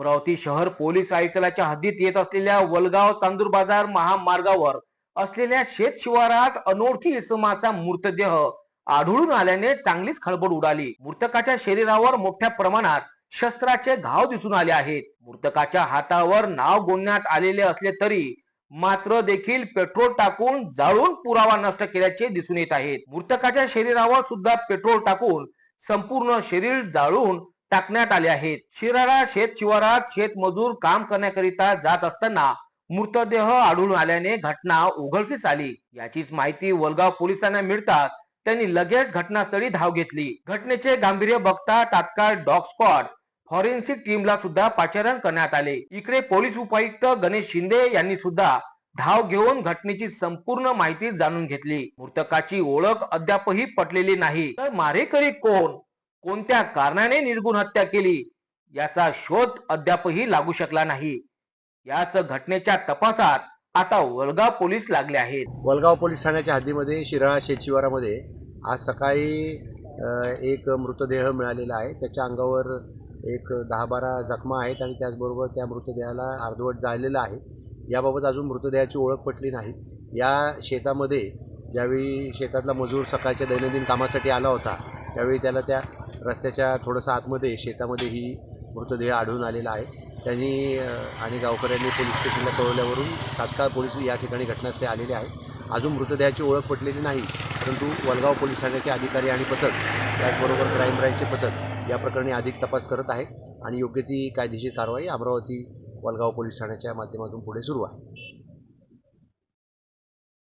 अमरावती शहर पोलीस आयुक्तालयाच्या हद्दीत येत असलेल्या वलगाव चांदूर बाजार महामार्गावर असलेल्या शेत शिवारात अनोळखी इसमाचा मृतदेह आढळून आल्याने चांगलीच खळबळ उडाली. मृतकाच्या शरीरावर मोठ्या प्रमाणात शस्त्राचे घाव दिसून आले आहेत. मृतकाच्या हातावर नाव गोंदण्यात आलेले असले तरी मात्र देखील पेट्रोल टाकून जाळून पुरावा नष्ट केल्याचे दिसून येत आहेत. मृतकाच्या शरीरावर सुद्धा पेट्रोल टाकून संपूर्ण शरीर जाळून टाकण्यात आले आहेत. शिराळा शेत शिवारात शेतमजूर काम करण्याकरिता जात असताना मृतदेह आढळून आल्याने घटना उघडकीस आली. याचीच माहिती वलगाव पोलिसांना मिळताच त्यांनी लगेच घटनास्थळी धाव घेतली. घटनेचे गांभीर्य बघता तात्काळ डॉग स्क्वॉड फॉरेन्सिक टीमला सुद्धा पाचारण करण्यात आले. इकडे पोलीस उपायुक्त गणेश शिंदे यांनी सुद्धा धाव घेऊन घटनेची संपूर्ण माहिती जाणून घेतली. मृतकाची ओळख अद्यापही पटलेली नाही. तर मारेकरी कोण? कोणत्या कारणाने निर्गुण हत्या केली याचा शोध अद्यापही लागू शकला नाही. याच घटनेच्या तपासात आता वलगाव पोलीस लागले आहेत. वलगाव पोलीस ठाण्याच्या हद्दीमध्ये शिराळा शेतशिवारामध्ये आज सकाळी एक मृतदेह मिळालेला आहे. त्याच्या अंगावर एक दहा बारा जखमा आहेत आणि त्याचबरोबर त्या मृतदेहाला अर्धवट जाळलेलं आहे. याबाबत अजून मृतदेहाची ओळख पटली नाही. या शेतामध्ये ज्यावेळी शेतातला मजूर सकाळच्या दैनंदिन कामासाठी आला होता त्यावेळी त्याला त्या रस्त्याच्या थोडंसं आतमध्ये शेतामध्ये ही मृतदेह आढळून आलेला आहे. त्यांनी आणि गावकऱ्यांनी पोलीस स्टेशनला कळवल्यावरून तात्काळ पोलीस या ठिकाणी घटनास्थळी आलेले आहेत. अजून मृतदेहाची ओळख पटलेली नाही परंतु वलगाव पोलीस ठाण्याचे अधिकारी आणि पथक त्याचबरोबर क्राईम ब्रँचचे पथक या प्रकरणी अधिक तपास करत आहे आणि योग्य ती कायदेशीर कारवाई अमरावती वलगाव पोलीस ठाण्याच्या माध्यमातून पुढे सुरू आहे.